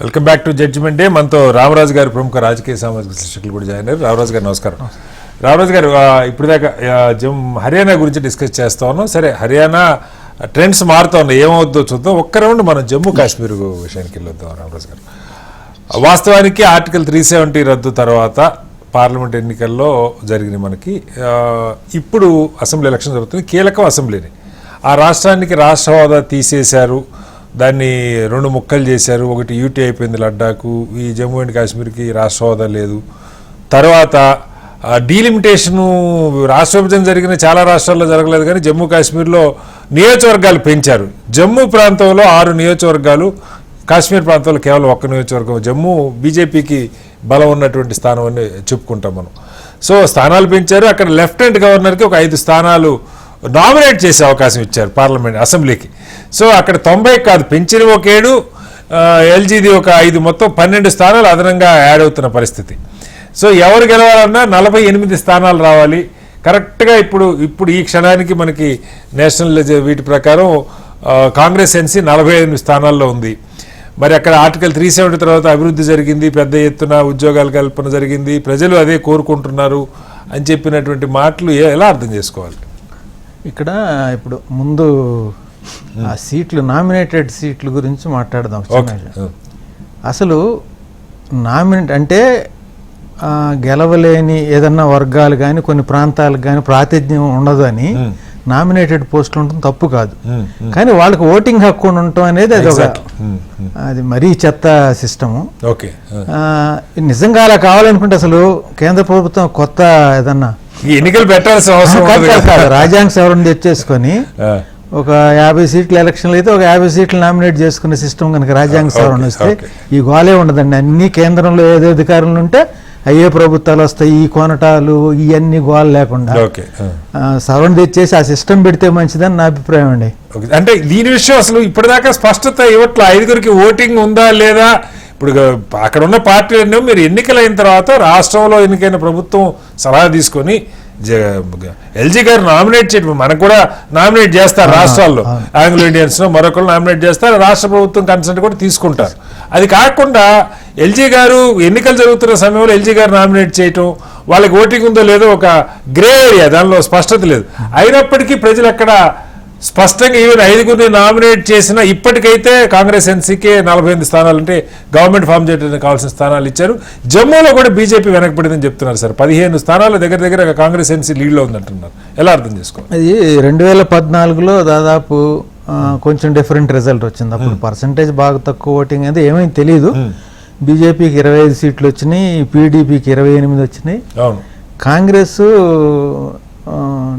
Welcome back to judgement day. మనతో రామరాజు గారు ప్రముఖ రాజకీయ సామాజిక విశ్లేషకులు కూడా జాయిన్ అయ్యారు. రామరాజు గారు నమస్కారం. రామరాజు గారు ఇప్పటిదాకా ఇప్పుడు దాకా జమ్ హర్యానా గురించి డిస్కస్ చేస్తా ఉన్నాం. సరే హర్యానా ట్రెండ్స్ మారుతా ఉన్నాయి. ఏమవుద్దో చూద్దాం. ఒక్క రౌండ్ మనం జమ్మూ కాశ్మీర్ విషయానికి వెళ్ళొద్దాం రామరాజు గారు. వాస్తవానికి ఆర్టికల్ త్రీ సెవెంటీ రద్దు తర్వాత పార్లమెంట్ ఎన్నికల్లో జరిగిన మనకి ఇప్పుడు అసెంబ్లీ ఎలక్షన్ జరుగుతుంది కీలకం అసెంబ్లీని. ఆ రాష్ట్రానికి రాష్ట్ర హోదా తీసేశారు. దాన్ని రెండు ముక్కలు చేశారు. ఒకటి యూటీ అయిపోయింది లడ్డాకు ఈ జమ్మూ అండ్ కాశ్మీర్కి రాష్ట్ర హోదా లేదు. తర్వాత డీలిమిటేషను రాష్ట్ర విభజన జరిగిన చాలా రాష్ట్రాల్లో జరగలేదు కానీ జమ్మూ కాశ్మీర్లో నియోజకవర్గాలు పెంచారు. జమ్మూ ప్రాంతంలో ఆరు నియోజకవర్గాలు కాశ్మీర్ ప్రాంతంలో కేవలం ఒక్క నియోజకవర్గం. జమ్మూ బీజేపీకి బలం ఉన్నటువంటి స్థానం అని చెప్పుకుంటాం మనం. సో స్థానాలు పెంచారు. అక్కడ లెఫ్టినెంట్ గవర్నర్కి ఒక ఐదు స్థానాలు నామినేట్ చేసే అవకాశం ఇచ్చారు పార్లమెంట్ అసెంబ్లీకి. సో అక్కడ తొంభై కాదు పెంచిన ఒక ఏడు ఎల్జీది ఒక ఐదు మొత్తం పన్నెండు స్థానాలు అదనంగా యాడ్ అవుతున్న పరిస్థితి. సో ఎవరు గెలవాలన్నా నలభై ఎనిమిది స్థానాలు రావాలి. కరెక్ట్గా ఇప్పుడు ఇప్పుడు ఈ క్షణానికి మనకి నేషనల్ వీటి ప్రకారం కాంగ్రెస్ ఎన్సీ నలభై ఎనిమిది స్థానాల్లో ఉంది. మరి అక్కడ ఆర్టికల్ త్రీ సెవెంటీ తర్వాత అభివృద్ధి జరిగింది పెద్ద ఎత్తున ఉద్యోగాల కల్పన జరిగింది ప్రజలు అదే కోరుకుంటున్నారు అని చెప్పినటువంటి మాటలు ఎలా అర్థం చేసుకోవాలి? ఇక్కడ ఇప్పుడు ముందు ఆ సీట్లు నామినేటెడ్ సీట్ల గురించి మాట్లాడదాం. అసలు నామినేట్ అంటే గెలవలేని ఏదన్నా వర్గాలు కానీ కొన్ని ప్రాంతాలకు కానీ ప్రాతినిధ్యం ఉండదు అని నామినేటెడ్ పోస్టులు ఉండటం తప్పు కాదు. కానీ వాళ్ళకి ఓటింగ్ హక్కు ఉండటం అనేది అది ఒక అది మరీ చెత్త సిస్టము. నిజంగా అలా కావాలనుకుంటే అసలు కేంద్ర ప్రభుత్వం కొత్త ఏదన్నా ఎన్నికలు పెట్టాల్సిన అవసరం. రాజ్యాంగ సవరణ తెచ్చేసుకొని ఒక యాభై సీట్ల ఎలక్షన్లు అయితే ఒక యాభై సీట్లు నామినేట్ చేసుకునే సిస్టమ్ కనుక రాజ్యాంగ సవరణ వస్తే. ఈ గోలే ఉండదండి. అన్ని కేంద్రంలో ఏదో అధికారులు ఉంటే అయ్యే ప్రభుత్వాలు వస్తాయి. ఈ కొనటాలు ఇవన్నీ గోల లేకుండా. సవరణ తెచ్చేసి ఆ సిస్టమ్ పెడితే మంచిదని నా అభిప్రాయం అండి. అంటే దీని విషయం అసలు ఇప్పటిదాకా స్పష్టత ఇవ్వట్ల? ఐదుగురికి ఓటింగ్ ఉందా లేదా? ఇప్పుడు అక్కడ ఉన్న పార్టీలన్నీ మీరు ఎన్నికలైన తర్వాత రాష్ట్రంలో ఎన్నికైన ప్రభుత్వం సలహా తీసుకొని ఎల్జీ గారు నామినేట్ చేయడం మనకు కూడా నామినేట్ చేస్తారు రాష్ట్రాల్లో. ఆంగ్లో ఇండియన్స్ మరొకరు నామినేట్ చేస్తారు రాష్ట్ర ప్రభుత్వం కన్సల్ట్ కూడా తీసుకుంటారు. అది కాకుండా ఎల్జీ గారు ఎన్నికలు జరుగుతున్న సమయంలో ఎల్జీ గారు నామినేట్ చేయటం వాళ్ళకి ఓటింగ్ ఉందో లేదో ఒక గ్రే ఏరియా దానిలో స్పష్టత లేదు. అయినప్పటికీ ప్రజలు అక్కడ స్పష్టంగా ఈవెన్ ఐదుగురిని నామినేట్ చేసిన ఇప్పటికైతే కాంగ్రెస్ ఎన్సీకే నలభై ఎనిమిది స్థానాలు అంటే గవర్నమెంట్ ఫామ్ చేయడానికి కావాల్సిన స్థానాలు ఇచ్చారు. జమ్మూలో కూడా బీజేపీ వెనకబడిందని చెప్తున్నారు సార్. పదిహేను స్థానాలు దగ్గర దగ్గర కాంగ్రెస్ ఎన్సీ లీడ్లో ఉందంటున్నారు. ఎలా అర్థం చేసుకోవాలి? అది రెండు వేల పద్నాలుగులో దాదాపు కొంచెం డిఫరెంట్ రిజల్ట్ వచ్చింది. అప్పుడు పర్సంటేజ్ బాగా తక్కువ ఓటింగ్ అనేది ఏమైంది తెలియదు బీజేపీకి ఇరవై ఐదు సీట్లు వచ్చినాయి పీడీపీకి ఇరవై ఎనిమిది వచ్చినాయి. కాంగ్రెస్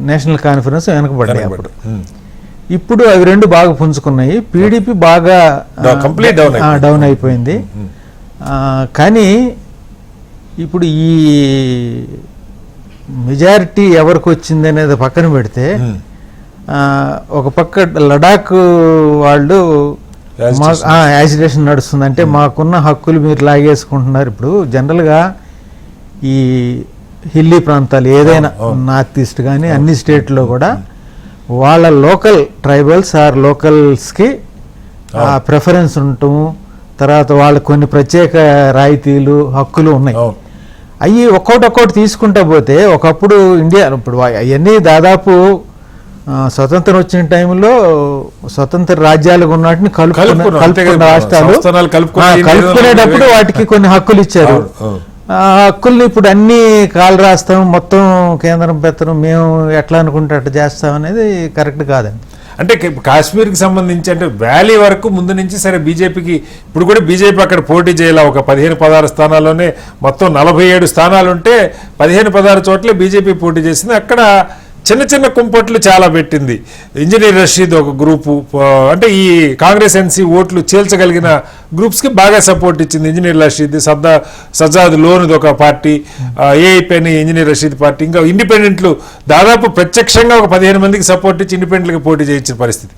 నేషనల్ కాన్ఫరెన్స్ వెనకబడ్డాయి అప్పుడు. ఉమ్. ఇప్పుడు అవి రెండు బాగా పుంజుకున్నాయి. పీడీపీ బాగా అయిపోయింది. డౌన్ అయిపోయింది. కానీ ఇప్పుడు ఈ మెజారిటీ ఎవరికి వచ్చింది అనేది పక్కన పెడితే ఒక పక్క లడాక్ వాళ్ళు. యాజిటేషన్ నడుస్తుంది. అంటే మాకున్న హక్కులు మీరు లాగేసుకుంటున్నారు. ఇప్పుడు జనరల్గా ఈ హిల్లీ ప్రాంతాలు ఏదైనా నార్త్ ఈస్ట్ కానీ అన్ని స్టేట్లో కూడా వాళ్ళ లోకల్ ట్రైబల్స్ ఆర్ లోకల్స్కి ప్రిఫరెన్స్ ఉండటం తర్వాత వాళ్ళకి కొన్ని ప్రత్యేక రాయితీలు హక్కులు ఉన్నాయి. అవి ఒక్కొక్కటి ఒక్కొక్కటి తీసుకుంటా పోతే ఒకప్పుడు ఇండియా ఇప్పుడు అవన్నీ దాదాపు స్వతంత్రం వచ్చిన టైంలో స్వతంత్ర రాజ్యాలుగా ఉన్నట్టుని కలుపుకున్న కలుపుకున్నాం. రాష్ట్రాలు కలుపుకునేటప్పుడు. వాటికి కొన్ని హక్కులు ఇచ్చారు. హక్కుల్ని ఇప్పుడు అన్నీ కాలు రాస్తాం మొత్తం కేంద్రం పెత్తనం మేము ఎట్లా అనుకుంటే అట్లా చేస్తాం అనేది కరెక్ట్ కాదండి. అంటే కాశ్మీర్కి సంబంధించి అంటే వ్యాలీ వరకు ముందు నుంచి సరే బీజేపీకి ఇప్పుడు కూడా బీజేపీ అక్కడ పోటీ చేయాల ఒక పదిహేను పదహారు స్థానాల్లోనే మొత్తం నలభై ఏడు స్థానాలు ఉంటే పదిహేను పదహారు చోట్ల బీజేపీ పోటీ చేసింది. అక్కడ చిన్న చిన్న కుంపట్లు చాలా పెట్టింది. ఇంజనీర్ రషీద్ ఒక గ్రూపు అంటే ఈ కాంగ్రెస్ ఎన్సీ ఓట్లు చేల్చగలిగిన గ్రూప్స్కి బాగా సపోర్ట్ ఇచ్చింది ఇంజనీర్ రషీద్ సద్దా సజ్జాద్ లోనిది ఒక పార్టీ ఏఐపీ అని ఇంజనీర్ రషీద్ పార్టీ. ఇంకా ఇండిపెండెంట్లు దాదాపు ప్రత్యక్షంగా ఒక పదిహేను మందికి సపోర్ట్ ఇచ్చి ఇండిపెండెంట్గా పోటీ చేయించిన పరిస్థితి.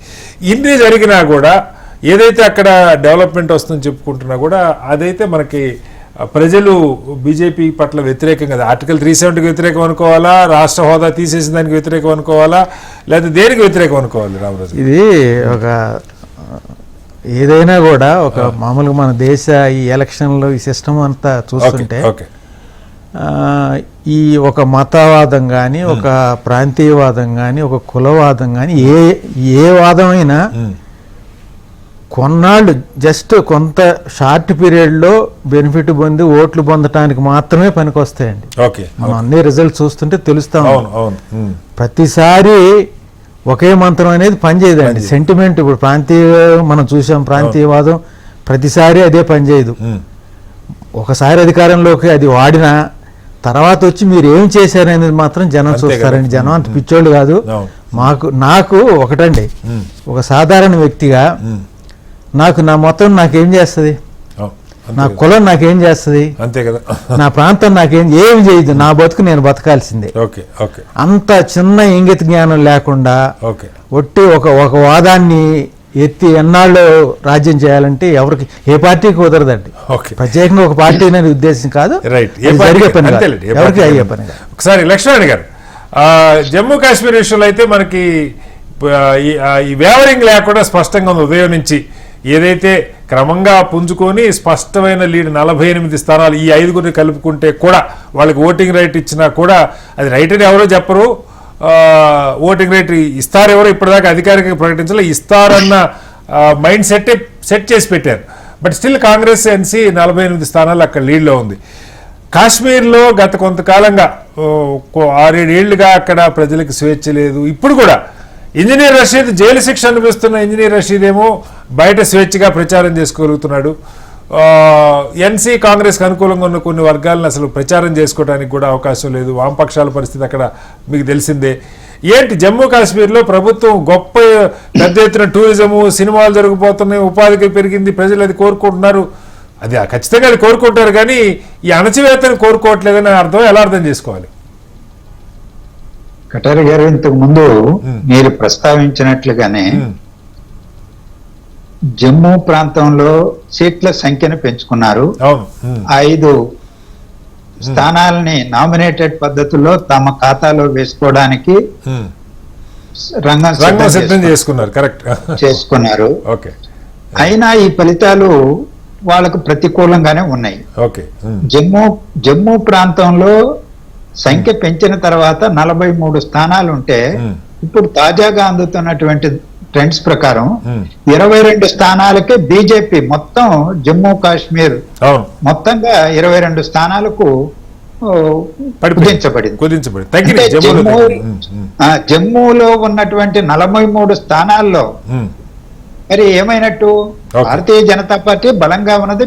ఇన్ని జరిగినా కూడా ఏదైతే అక్కడ డెవలప్మెంట్ వస్తుందని చెప్పుకుంటున్నా కూడా అదైతే మనకి ప్రజలు బీజేపీ పట్ల వ్యతిరేకంగా ఆర్టికల్ త్రీ సెవెంటీకి వ్యతిరేకం అనుకోవాలా? రాష్ట్ర హోదా తీసేసిన దానికి వ్యతిరేకం అనుకోవాలా? లేదా దేనికి వ్యతిరేకం అనుకోవాలి రామరాజు? ఇది ఒక ఏదైనా కూడా ఒక మామూలుగా మన దేశ ఈ ఎలక్షన్లో ఈ సిస్టమ్ అంతా చూస్తుంటే ఈ ఒక మతవాదం కానీ ఒక ప్రాంతీయవాదం కానీ ఒక కులవాదం కానీ ఏ ఏ వాదమైనా కొన్నాళ్ళు జస్ట్ కొంత షార్ట్ పీరియడ్లో బెనిఫిట్ పొంది ఓట్లు పొందటానికి మాత్రమే పనికొస్తాయండి. ఓకే మనం అన్ని రిజల్ట్ చూస్తుంటే తెలుస్తా ప్రతిసారి ఒకే మంత్రం అనేది పనిచేయదండి సెంటిమెంట్ ఇప్పుడు ప్రాంతీయ మనం చూసాం ప్రాంతీయవాదం ప్రతిసారి అదే పనిచేయదు ఒకసారి అధికారంలోకి అది వాడినా తర్వాత వచ్చి మీరు ఏం చేశారనేది మాత్రం జనం చూస్తారండి. జనం అంత పిచ్చోళ్ళు కాదు. మాకు నాకు ఒకటండి. ఒక సాధారణ వ్యక్తిగా నాకు నా మొత్తం నాకేం చేస్తుంది. నా. కులం నాకేం చేస్తుంది? అంతే కదా. నా ప్రాంతం నాకేం ఏమి చేయదు నా బతుకు నేను బతకాల్సిందే. Okay okay. అంత చిన్న ఇంగిత జ్ఞానం లేకుండా ఓకే. ఒట్టి ఒక ఒక వాదాన్ని ఎత్తి ఎన్నాళ్ళు రాజ్యం చేయాలంటే ఎవరికి ఏ పార్టీకి కుదరదండి. ఓకే. ప్రత్యేకంగా ఒక పార్టీ అనే ఉద్దేశం కాదు. రైట్ జరిగే పని ఎవరికి అయ్యే. పని. ఒకసారి లక్ష్మణ్ గారు జమ్మూ కాశ్మీర్ విషయంలో అయితే మనకి ఈ వేవరింగ్ లేకుండా స్పష్టంగా ఉంది. ఉదయం నుంచి ఏదైతే క్రమంగా పుంజుకొని స్పష్టమైన లీడ్ నలభై ఎనిమిది స్థానాలు ఈ ఐదుగురిని కలుపుకుంటే కూడా వాళ్ళకి ఓటింగ్ రైట్ ఇచ్చినా కూడా అది రైట్ అని ఎవరో చెప్పరు. ఓటింగ్ రైట్ ఇస్తారు ఎవరో ఇప్పటిదాకా అధికారికంగా ప్రకటించాలి. ఇస్తారన్న మైండ్ సెట్ సెట్ చేసి పెట్టారు. బట్ స్టిల్ కాంగ్రెస్ ఎన్సీ నలభై ఎనిమిది స్థానాలు అక్కడ లీడ్లో ఉంది. కాశ్మీర్లో గత కొంతకాలంగా ఆరేడేళ్ళుగా అక్కడ ప్రజలకు స్వేచ్ఛ లేదు. ఇప్పుడు కూడా ఇంజనీర్ రషీద్ జైలు శిక్ష అనిపిస్తున్న ఇంజనీర్ రషీద్ ఏమో బయట స్వేచ్ఛగా ప్రచారం చేసుకోగలుగుతున్నాడు. ఎన్సీ కాంగ్రెస్కి అనుకూలంగా ఉన్న కొన్ని వర్గాలను అసలు ప్రచారం చేసుకోవడానికి కూడా అవకాశం లేదు. వామపక్షాల పరిస్థితి అక్కడ మీకు తెలిసిందే. ఏంటి? జమ్మూ కాశ్మీర్లో ప్రభుత్వం గొప్ప పెద్ద ఎత్తున టూరిజము సినిమాలు జరిగిపోతున్నాయి ఉపాధికి పెరిగింది ప్రజలు అది కోరుకుంటున్నారు. అది ఖచ్చితంగా అది కోరుకుంటారు కానీ ఈ అణచివేతను కోరుకోవట్లేదని అర్థం ఎలా అర్థం చేసుకోవాలి? కటారి గారు ఇంతకు ముందు మీరు ప్రస్తావించినట్లుగానే జమ్మూ ప్రాంతంలో సీట్ల సంఖ్యను పెంచుకున్నారు. ఐదు స్థానాలని నామినేటెడ్ పద్ధతిలో తమ ఖాతాలో వేసుకోవడానికి. రంగం సిద్ధం చేసుకున్నారు. కరెక్ట్. చేసుకున్నారు. ఓకే. అయినా ఈ ఫలితాలు వాళ్ళకు ప్రతికూలంగానే ఉన్నాయి. జమ్మూ జమ్మూ ప్రాంతంలో సంఖ్య పెంచిన తర్వాత నలభై మూడు స్థానాలు ఉంటే. ఇప్పుడు తాజాగా అందుతున్నటువంటి ట్రెండ్స్ ప్రకారం ఇరవై రెండు స్థానాలకే బీజేపీ మొత్తం జమ్మూ కాశ్మీర్ మొత్తంగా ఇరవై రెండు స్థానాలకు. కుదించబడింది. జమ్మూలో జమ్మూ ఉన్నటువంటి నలభై మూడు స్థానాల్లో మరి ఏమైనట్టు. భారతీయ జనతా పార్టీ బలంగా ఉన్నది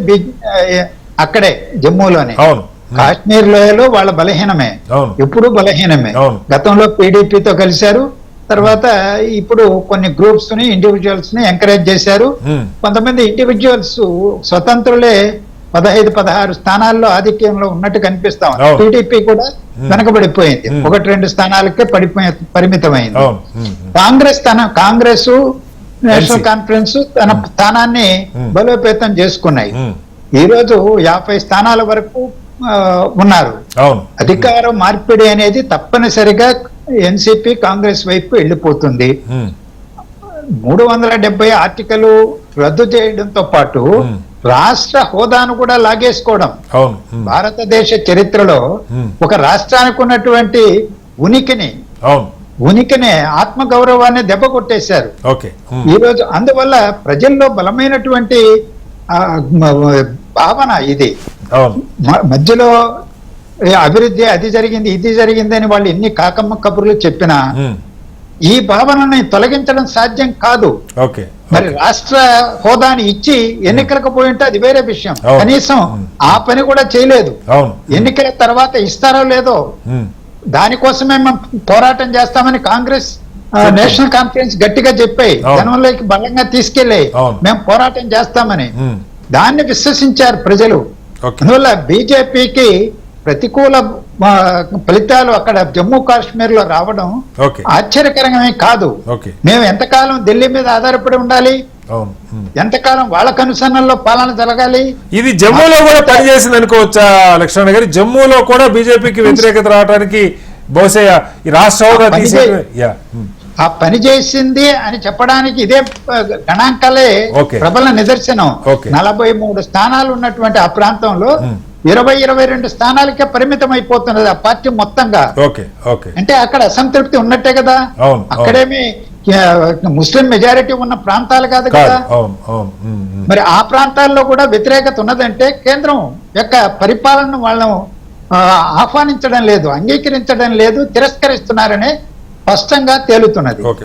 అక్కడే జమ్మూలోనే. అవును. కాశ్మీర్ లోయలో వాళ్ళ బలహీనమే. ఇప్పుడు బలహీనమే. గతంలో పీడీపీతో కలిశారు. తర్వాత ఇప్పుడు కొన్ని గ్రూప్స్ని ఇండివిజువల్స్ని ఎంకరేజ్ చేశారు. కొంతమంది ఇండివిజువల్స్ స్వతంత్రులే పదహైదు పదహారు స్థానాల్లో ఆధిక్యంలో ఉన్నట్టు కనిపిస్తాం. టీడీపీ కూడా వెనకబడిపోయింది. ఒకటి రెండు స్థానాలకే పడిపోయి పరిమితమైంది. కాంగ్రెస్ తన కాంగ్రెస్ నేషనల్. కాన్ఫరెన్స్ తన స్థానాన్ని. బలోపేతం చేసుకున్నాయి. ఈ రోజు యాభై స్థానాల వరకు ఉన్నారు. అధికార మార్పిడి అనేది తప్పనిసరిగా ఎన్సిపి కాంగ్రెస్ వైపు వెళ్ళిపోతుంది. మూడు వందల డెబ్బై ఆర్టికల్ రద్దు చేయడంతో పాటు. రాష్ట్ర హోదాను కూడా లాగేసుకోవడం. భారతదేశ చరిత్రలో. ఒక రాష్ట్రానికి ఉన్నటువంటి ఉనికిని ఉనికిని ఆత్మగౌరవాన్ని దెబ్బ కొట్టేశారు. ఓకే. ఉమ్, ఈ రోజు అందువల్ల ప్రజల్లో బలమైనటువంటి భావన ఇది. మధ్యలో అభివృద్ధి అది జరిగింది ఇది జరిగింది అని వాళ్ళు ఎన్ని కాకమ్మ కబుర్లు చెప్పినా ఈ భావనని తొలగించడం సాధ్యం కాదు. మరి రాష్ట్ర హోదాని ఇచ్చి ఎన్నికలకు పోయి ఉంటే అది వేరే విషయం. కనీసం ఆ పని కూడా చేయలేదు. ఎన్నికల తర్వాత ఇస్తారో లేదో దానికోసమే మేము పోరాటం చేస్తామని కాంగ్రెస్. నేషనల్ కాన్ఫరెన్స్ గట్టిగా చెప్పాయి. జనంలోకి బలంగా తీసుకెళ్ళాయి. మేము పోరాటం చేస్తామని. దాన్ని విశ్వసించారు ప్రజలు. అందువల్ల బీజేపీకి ప్రతికూల ఫలితాలు అక్కడ జమ్మూ కాశ్మీర్లో రావడం ఓకే ఆశ్చర్యకరమే కాదు. మేము ఎంతకాలం ఢిల్లీ మీద ఆధారపడి ఉండాలి? ఉమ్. ఎంతకాలం వాళ్ళ కనుసన్నల్లో పాలన జరగాలి? ఇది జమ్మూలో కూడా పనిచేసింది అనుకోవచ్చా లక్ష్మణ గారి? జమ్మూలో కూడా బీజేపీకి వ్యతిరేకత రావడానికి బహుశా ఈ రాష్ట్ర ఆ పని చేసింది అని చెప్పడానికి ఇదే గణాంకాలే. ప్రబల నిదర్శనం. నలభై మూడు స్థానాలు ఉన్నటువంటి ఆ ప్రాంతంలో. ఇరవై ఇరవై రెండు స్థానాలకే పరిమితం అయిపోతున్నది ఆ పార్టీ మొత్తంగా అంటే అక్కడ అసంతృప్తి ఉన్నట్టే కదా అక్కడేమి ముస్లిం మెజారిటీ ఉన్న ప్రాంతాలు కాదు కాదు. మరి ఆ ప్రాంతాల్లో కూడా వ్యతిరేకత ఉన్నదంటే కేంద్రం యొక్క పరిపాలనను వాళ్ళను ఆహ్వానించడం లేదు అంగీకరించడం లేదు తిరస్కరిస్తున్నారనే స్పష్టంగా తేలుతున్నది. ఓకే.